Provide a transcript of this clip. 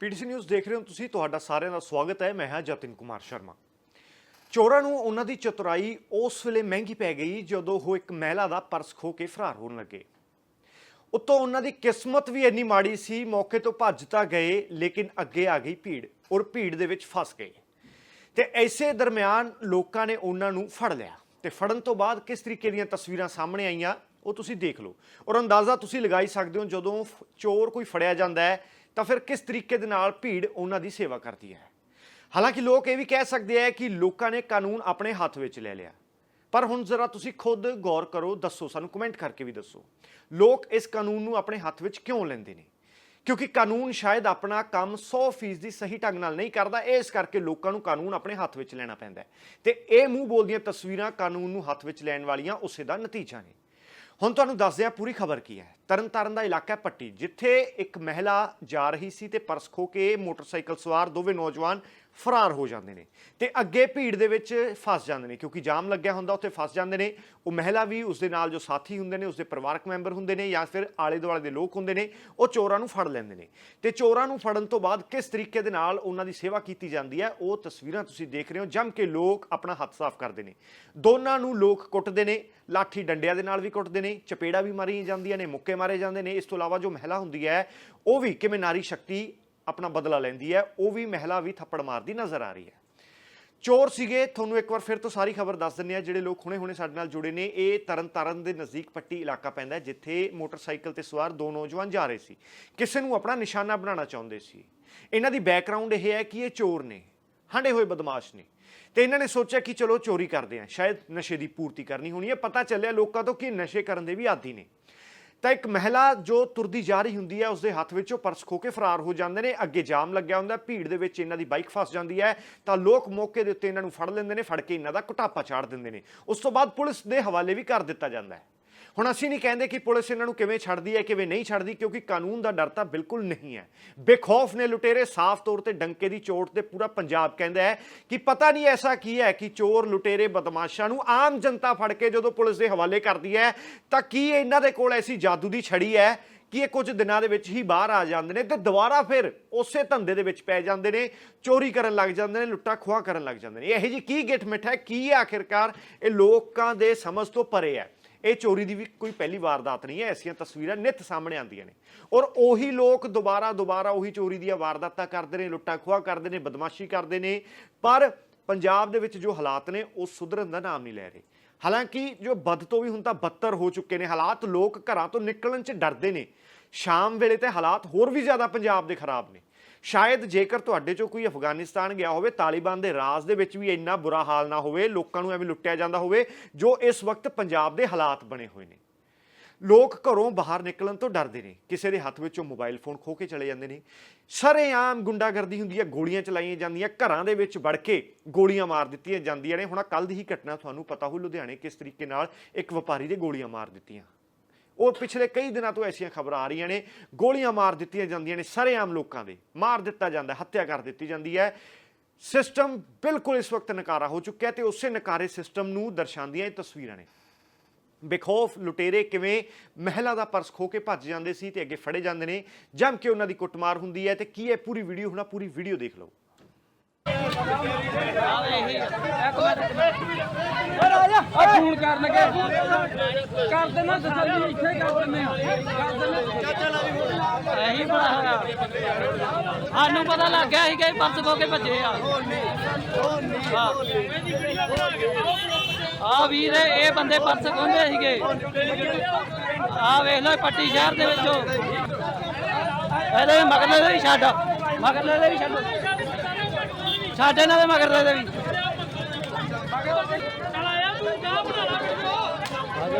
PDC news ਦੇਖ ਰਹੇ ਹੋ ਤੁਸੀਂ, ਤੁਹਾਡਾ ਸਾਰਿਆਂ ਦਾ ਸਵਾਗਤ ਹੈ। ਮੈਂ ਹਾਂ ਜਤਿਨ ਕੁਮਾਰ ਸ਼ਰਮਾ। ਚੋਰਾਂ ਨੂੰ ਉਹਨਾਂ ਦੀ ਚਤੁਰਾਈ ਉਸ ਵੇਲੇ ਮਹਿੰਗੀ ਪੈ ਗਈ ਜਦੋਂ ਉਹ ਇੱਕ ਮਹਿਲਾ ਦਾ ਪਰਸ ਖੋ ਕੇ ਫਰਾਰ ਹੋਣ ਲੱਗੇ। ਉੱਤੋਂ ਉਹਨਾਂ ਦੀ ਕਿਸਮਤ ਵੀ ਇੰਨੀ ਮਾੜੀ ਸੀ, ਮੌਕੇ ਤੋਂ ਭੱਜ ਤਾਂ ਗਏ, ਲੇਕਿਨ ਅੱਗੇ ਆ ਗਈ ਭੀੜ ਔਰ ਭੀੜ ਦੇ ਵਿੱਚ ਫਸ ਗਏ। ਤੇ ਐਸੇ ਦਰਮਿਆਨ ਲੋਕਾਂ ਨੇ ਉਹਨਾਂ ਨੂੰ ਫੜ ਲਿਆ। ਤੇ ਫੜਨ ਤੋਂ ਬਾਅਦ ਕਿਸ ਤਰੀਕੇ ਦੀਆਂ ਤਸਵੀਰਾਂ ਸਾਹਮਣੇ ਆਈਆਂ, ਉਹ ਤੁਸੀਂ ਦੇਖ ਲਓ। ਔਰ ਅੰਦਾਜ਼ਾ ਤੁਸੀਂ ਲਗਾਈ ਸਕਦੇ ਹੋ, ਜਦੋਂ ਫ- ਚੋਰ ਕੋਈ ਫੜਿਆ ਜਾਂਦਾ ਹੈ ਤਾਂ ਫਿਰ ਕਿਸ ਤਰੀਕੇ ਦੇ ਨਾਲ ਭੀੜ ਉਹਨਾਂ ਦੀ ਸੇਵਾ ਕਰਦੀ ਹੈ? ਹਾਲਾਂਕਿ ਲੋਕ ਇਹ ਵੀ ਕਹਿ ਸਕਦੇ ਆ ਕਿ ਲੋਕਾਂ ਨੇ ਕਾਨੂੰਨ ਆਪਣੇ ਹੱਥ ਵਿੱਚ ਲੈ ਲਿਆ। ਪਰ ਹੁਣ ਜ਼ਰਾ ਤੁਸੀਂ ਖੁਦ ਗੌਰ ਕਰੋ, ਦੱਸੋ, ਸਾਨੂੰ ਕਮੈਂਟ ਕਰਕੇ ਵੀ ਦੱਸੋ। ਲੋਕ ਇਸ ਕਾਨੂੰਨ ਨੂੰ ਆਪਣੇ ਹੱਥ ਵਿੱਚ ਕਿਉਂ ਲੈਂਦੇ ਨੇ? ਕਿਉਂਕਿ ਕਾਨੂੰਨ ਸ਼ਾਇਦ ਆਪਣਾ ਕੰਮ 100% ਦੀ ਸਹੀ ਢੰਗ ਨਾਲ ਨਹੀਂ ਕਰਦਾ ਇਸ ਕਰਕੇ ਲੋਕਾਂ ਨੂੰ ਕਾਨੂੰਨ ਆਪਣੇ ਹੱਥ ਵਿੱਚ ਲੈਣਾ ਪੈਂਦਾ ਹੈ। ਤੇ ਇਹ ਮੂੰਹ ਬੋਲਦੀਆਂ ਤਸਵੀਰਾਂ ਕਾਨੂੰਨ ਨੂੰ ਹੱਥ ਵਿੱਚ ਲੈਣ ਵਾਲੀਆਂ ਉਸੇ ਦਾ ਨਤੀਜਾ ਨੇ। ਹੁਣ ਤੁਹਾਨੂੰ ਦੱਸਦੇ ਹਾਂ ਪੂਰੀ ਖਬਰ ਕੀ ਹੈ। ਤਰਨਤਾਰਨ ਦਾ ਇਲਾਕਾ ਹੈ ਪੱਟੀ, ਜਿੱਥੇ ਇੱਕ ਮਹਿਲਾ ਜਾ ਰਹੀ ਸੀ ਤੇ ਪਰਸ ਖੋ ਕੇ ਮੋਟਰਸਾਈਕਲ ਸਵਾਰ ਦੋਵੇਂ ਨੌਜਵਾਨ ਫਰਾਰ ਹੋ ਜਾਂਦੇ ਨੇ ਤੇ ਅੱਗੇ ਭੀੜ ਦੇ ਵਿੱਚ ਫਸ ਜਾਂਦੇ ਨੇ, ਕਿਉਂਕਿ ਜਾਮ ਲੱਗਿਆ ਹੁੰਦਾ, ਉੱਥੇ ਫਸ ਜਾਂਦੇ ਨੇ। ਉਹ ਮਹਿਲਾ ਵੀ ਉਸਦੇ ਨਾਲ ਜੋ ਸਾਥੀ ਹੁੰਦੇ ਨੇ ਉਸਦੇ ਪਰਿਵਾਰਕ ਮੈਂਬਰ ਹੁੰਦੇ ਨੇ ਜਾਂ ਫਿਰ ਆਲੇ ਦੁਆਲੇ ਦੇ ਲੋਕ ਹੁੰਦੇ ਨੇ, ਉਹ ਚੋਰਾਂ ਨੂੰ ਫੜ ਲੈਂਦੇ ਨੇ। ਤੇ ਚੋਰਾਂ ਨੂੰ ਫੜਨ ਤੋਂ ਬਾਅਦ ਕਿਸ ਤਰੀਕੇ ਦੇ ਨਾਲ ਉਹਨਾਂ ਦੀ ਸੇਵਾ ਕੀਤੀ ਜਾਂਦੀ ਹੈ, ਉਹ ਤਸਵੀਰਾਂ ਤੁਸੀਂ ਦੇਖ ਰਹੇ ਹੋ, ਜੰਮ ਕੇ ਲੋਕ ਆਪਣਾ ਹੱਥ ਸਾਫ਼ ਕਰਦੇ ਨੇ। ਦੋਨਾਂ ਨੂੰ ਲੋਕ ਕੁੱਟਦੇ ਨੇ, ਲਾਠੀ ਡੰਡਿਆਂ ਦੇ ਨਾਲ ਵੀ ਕੁੱਟਦੇ ਨੇ, ਚਪੇੜਾ ਵੀ ਮਾਰੀਆਂ ਜਾਂਦੀਆਂ ਨੇ, ਮੁੱਕੇ ਮਾਰੇ ਜਾਂਦੇ ਨੇ। ਇਸ ਤੋਂ ਇਲਾਵਾ ਜੋ ਮਹਿਲਾ ਹੁੰਦੀ ਹੈ, ਉਹ ਵੀ ਕਿਵੇਂ ਨਾਰੀ ਸ਼ਕਤੀ ਆਪਣਾ ਬਦਲਾ ਲੈਂਦੀ ਹੈ, ਉਹ ਵੀ ਮਹਿਲਾ ਵੀ ਥੱਪੜ ਮਾਰਦੀ ਨਜ਼ਰ ਆ ਰਹੀ ਹੈ। ਚੋਰ ਸੀਗੇ, ਤੁਹਾਨੂੰ ਇੱਕ ਵਾਰ ਫਿਰ ਤੋਂ ਸਾਰੀ ਖਬਰ ਦੱਸ ਦਿੰਨੇ ਆ ਜਿਹੜੇ ਲੋਕ ਹੁਣੇ-ਹੁਣੇ ਸਾਡੇ ਨਾਲ ਜੁੜੇ ਨੇ, ਇਹ ਤਰਨਤਾਰਨ ਦੇ ਨਜ਼ਦੀਕ ਪੱਟੀ ਇਲਾਕਾ ਪੈਂਦਾ ਜਿੱਥੇ ਮੋਟਰਸਾਈਕਲ ਤੇ ਸਵਾਰ ਦੋ ਨੌਜਵਾਨ ਜਾ ਰਹੇ ਸੀ। ਕਿਸੇ ਨੂੰ ਆਪਣਾ ਨਿਸ਼ਾਨਾ ਬਣਾਉਣਾ ਚਾਹੁੰਦੇ ਸੀ। ਇਹਨਾਂ ਦੀ ਬੈਕਗ੍ਰਾਉਂਡ ਇਹ ਹੈ ਕਿ ਇਹ ਚੋਰ ਨੇ, ਹੰਡੇ ਹੋਏ ਬਦਮਾਸ਼ ਨੇ। ਤੇ ਇਹਨਾਂ ਨੇ ਸੋਚਿਆ ਕਿ ਚਲੋ ਚੋਰੀ ਕਰਦੇ ਆ ਸ਼ਾਇਦ ਨਸ਼ੇ ਦੀ ਪੂਰਤੀ ਕਰਨੀ ਹੋਣੀ ਹੈ। ਪਤਾ ਚੱਲਿਆ ਲੋਕਾਂ ਤੋਂ ਕਿ ਨਸ਼ੇ ਕਰਨ ਦੇ ਵੀ ਆਦੀ ਨੇ। ਤਾਂ ਇੱਕ ਮਹਿਲਾ ਜੋ ਤੁਰਦੀ ਜਾ ਰਹੀ ਹੁੰਦੀ ਹੈ, ਉਸਦੇ ਹੱਥ ਵਿੱਚੋਂ ਪਰਸ ਖੋ ਕੇ ਫਰਾਰ ਹੋ ਜਾਂਦੇ ਨੇ, ਅੱਗੇ ਜਾਮ ਲੱਗਿਆ ਹੁੰਦਾ ਭੀੜ ਦੇ ਵਿੱਚ ਇਹਨਾਂ ਦੀ ਬਾਈਕ ਫਸ ਜਾਂਦੀ ਹੈ, ਤਾਂ ਲੋਕ ਮੌਕੇ ਦੇ ਉੱਤੇ ਇਹਨਾਂ ਨੂੰ ਫੜ ਲੈਂਦੇ ਨੇ, ਫੜ ਕੇ ਇਹਨਾਂ ਦਾ ਕੁਟਾਪਾ ਚਾੜ ਦਿੰਦੇ ਨੇ। ਉਸ ਤੋਂ ਬਾਅਦ ਪੁਲਿਸ ਦੇ ਹਵਾਲੇ ਵੀ ਕਰ ਦਿੱਤਾ ਜਾਂਦਾ ਹੈ। ਹੁਣ ਅਸੀਂ ਨਹੀਂ ਕਹਿੰਦੇ ਕਿ ਪੁਲਿਸ ਇਹਨਾਂ ਨੂੰ ਕਿਵੇਂ ਛੱਡਦੀ ਹੈ, ਕਿਵੇਂ ਨਹੀਂ ਛੱਡਦੀ, ਕਿਉਂਕਿ ਕਾਨੂੰਨ ਦਾ ਡਰ ਤਾਂ ਬਿਲਕੁਲ ਨਹੀਂ ਹੈ। ਬੇਖੌਫ ਨੇ ਲੁਟੇਰੇ ਸਾਫ਼ ਤੌਰ ਤੇ ਡੰਕੇ ਦੀ ਚੋਟ ਤੇ ਪੂਰਾ ਪੰਜਾਬ ਕਹਿੰਦਾ ਹੈ ਕਿ ਪਤਾ ਨਹੀਂ ਐਸਾ ਕੀ ਹੈ ਕਿ ਚੋਰ, ਲੁਟੇਰੇ, ਬਦਮਾਸ਼ਾਂ ਨੂੰ ਆਮ ਜਨਤਾ ਫੜ ਕੇ ਜਦੋਂ ਪੁਲਿਸ ਦੇ ਹਵਾਲੇ ਕਰਦੀ ਹੈ, ਤਾਂ ਕੀ ਇਹਨਾਂ ਦੇ ਕੋਲ ਐਸੀ ਜਾਦੂ ਦੀ ਛੜੀ ਹੈ ਕਿ ਇਹ ਕੁਝ ਦਿਨਾਂ ਦੇ ਵਿੱਚ ਹੀ ਬਾਹਰ ਆ ਜਾਂਦੇ ਨੇ ਤੇ ਦੁਬਾਰਾ ਫਿਰ ਉਸੇ ਧੰਦੇ ਦੇ ਵਿੱਚ ਪੈ ਜਾਂਦੇ ਨੇ, ਚੋਰੀ ਕਰਨ ਲੱਗ ਜਾਂਦੇ ਨੇ, ਲੁੱਟਾ ਖੋਹਾਂ ਕਰਨ ਲੱਗ ਜਾਂਦੇ ਨੇ। ਇਹੋ ਜੀ ਕੀ ਗਿੱਠ ਮਿੱਠ ਹੈ, ਕੀ ਆਖਿਰਕਾਰ ਇਹ ਲੋਕਾਂ ਦੇ ਸਮਝ ਤੋਂ ਪਰੇ ਹੈ? ਇਹ ਚੋਰੀ ਦੀ ਵੀ ਕੋਈ ਪਹਿਲੀ ਵਾਰਦਾਤ ਨਹੀਂ ਹੈ, ਐਸੀਆਂ ਤਸਵੀਰਾਂ ਨਿਤ ਸਾਹਮਣੇ ਆਉਂਦੀਆਂ ਨੇ। ਔਰ ਉਹੀ ਲੋਕ ਦੁਬਾਰਾ ਦੁਬਾਰਾ ਉਹੀ ਚੋਰੀ ਦੀਆਂ ਵਾਰਦਾਤਾਂ ਕਰਦੇ ਨੇ, ਲੁੱਟਾ ਖੋਹਾਂ ਕਰਦੇ ਨੇ, ਬਦਮਾਸ਼ੀ ਕਰਦੇ ਨੇ। ਪਰ ਪੰਜਾਬ ਦੇ ਵਿੱਚ ਜੋ ਹਾਲਾਤ ਨੇ, ਉਹ ਸੁਧਰਨ ਦਾ ਨਾਮ ਨਹੀਂ ਲੈ ਰਹੇ। ਹਾਲਾਂਕਿ ਜੋ ਬਦ ਤੋਂ ਵੀ ਹੁਣ ਤਾਂ ਬੱਤਰ ਹੋ ਚੁੱਕੇ ਨੇ ਹਾਲਾਤ, ਲੋਕ ਘਰਾਂ ਤੋਂ ਨਿਕਲਣ 'ਚ ਡਰਦੇ ਨੇ। ਸ਼ਾਮ ਵੇਲੇ ਤੇ ਹਾਲਾਤ ਹੋਰ ਵੀ ਜ਼ਿਆਦਾ ਪੰਜਾਬ ਦੇ ਖਰਾਬ ਨੇ। ਸ਼ਾਇਦ ਜੇਕਰ ਤੁਹਾਡੇ ਚੋਂ ਕੋਈ ਅਫਗਾਨਿਸਤਾਨ ਗਿਆ ਹੋਵੇ, ਤਾਲਿਬਾਨ ਦੇ ਰਾਜ ਦੇ ਵਿੱਚ ਵੀ ਇੰਨਾ ਬੁਰਾ ਹਾਲ ਨਾ ਹੋਵੇ, ਲੋਕਾਂ ਨੂੰ ਐਵੇਂ ਲੁੱਟਿਆ ਜਾਂਦਾ ਹੋਵੇ, ਜੋ ਇਸ ਵਕਤ ਪੰਜਾਬ ਦੇ ਹਾਲਾਤ ਬਣੇ ਹੋਏ ਨੇ। ਲੋਕ ਘਰੋਂ ਬਾਹਰ ਨਿਕਲਣ ਤੋਂ ਡਰਦੇ ਨੇ, ਕਿਸੇ ਦੇ ਹੱਥ ਵਿੱਚੋਂ ਮੋਬਾਈਲ ਫੋਨ ਖੋ ਕੇ ਚਲੇ ਜਾਂਦੇ ਨੇ। ਸਰੇਆਮ ਗੁੰਡਾਗਰਦੀ ਹੁੰਦੀ ਹੈ, ਗੋਲੀਆਂ ਚਲਾਈਆਂ ਜਾਂਦੀਆਂ, ਘਰਾਂ ਦੇ ਵਿੱਚ ਵੜ ਕੇ ਗੋਲੀਆਂ ਮਾਰ ਦਿੱਤੀਆਂ ਜਾਂਦੀਆਂ ਨੇ। ਹੁਣ ਕੱਲ ਦੀ ਹੀ ਘਟਨਾ, ਤੁਹਾਨੂੰ ਪਤਾ ਹੋ ਲੁਧਿਆਣੇ ਕਿਸ ਤਰੀਕੇ ਨਾਲ ਇੱਕ ਵਪਾਰੀ ਦੇ ਗੋਲੀਆਂ ਮਾਰ ਦਿੱਤੀਆਂ। ਉਹ ਪਿਛਲੇ ਕਈ ਦਿਨਾਂ ਤੋਂ ਐਸੀਆਂ ਖਬਰਾਂ ਆ ਰਹੀਆਂ ਨੇ, ਗੋਲੀਆਂ ਮਾਰ ਦਿੱਤੀਆਂ ਜਾਂਦੀਆਂ ਨੇ ਸਰੇਆਮ ਲੋਕਾਂ ਦੇ, ਮਾਰ ਦਿੱਤਾ ਜਾਂਦਾ, ਹੱਤਿਆ ਕਰ ਦਿੱਤੀ ਜਾਂਦੀ ਹੈ। ਸਿਸਟਮ ਬਿਲਕੁਲ ਇਸ ਵਕਤ ਨਕਾਰਾ ਹੋ ਚੁੱਕਿਆ ਤੇ ਉਸੇ ਨਕਾਰੇ ਸਿਸਟਮ ਨੂੰ ਦਰਸਾਉਂਦੀਆਂ ਇਹ ਤਸਵੀਰਾਂ ਨੇ। ਬੇਖੌਫ ਲੁਟੇਰੇ ਕਿਵੇਂ ਮਹਿਲਾ ਦਾ ਪਰਸ ਖੋ ਕੇ ਭੱਜ ਜਾਂਦੇ ਸੀ ਤੇ ਅੱਗੇ ਫੜੇ ਜਾਂਦੇ ਨੇ, ਜਮ ਕੇ ਉਹਨਾਂ ਦੀ ਕੁੱਟਮਾਰ ਹੁੰਦੀ ਹੈ ਤੇ ਕੀ ਹੈ ਪੂਰੀ ਵੀਡੀਓ ਹੁਣਾ, ਪੂਰੀ ਵੀਡੀਓ ਦੇਖ ਲਓ। ਫੋਨ ਕਰਨ ਲੱਗੇ ਕਰ ਦੇਣਾ ਤਸੱਲੀ ਇੱਥੇ ਕਰ ਦਿੰਦੇ ਆ। ਕਰ ਦਿੰਦੇ ਇਹੀ ਬੜਾ ਹੋਇਆ ਸਾਨੂੰ ਪਤਾ ਲੱਗ ਗਿਆ ਸੀ ਕਿ ਪਰਸ ਖੋ ਕੇ ਭੱਜੇ ਆ। ਆ ਵੀਰ, ਇਹ ਬੰਦੇ ਪਰਸ ਖੋਂਦੇ ਸੀਗੇ। ਆ ਵੇਖ ਲਓ, ਪੱਟੀ ਸ਼ਹਿਰ ਦੇ ਵਿੱਚੋਂ ਇਹਦੇ ਮਗਰਲੇ ਦੇ ਵੀ ਛੱਡ। ਮਗਰਲੇ ਦੇ ਵੀ ਛੱਡ। ਛੱਡ ਇਹਨਾਂ ਦੇ ਮਗਰਲੇ ਦੇ ਵੀ। 中奖不能拿出手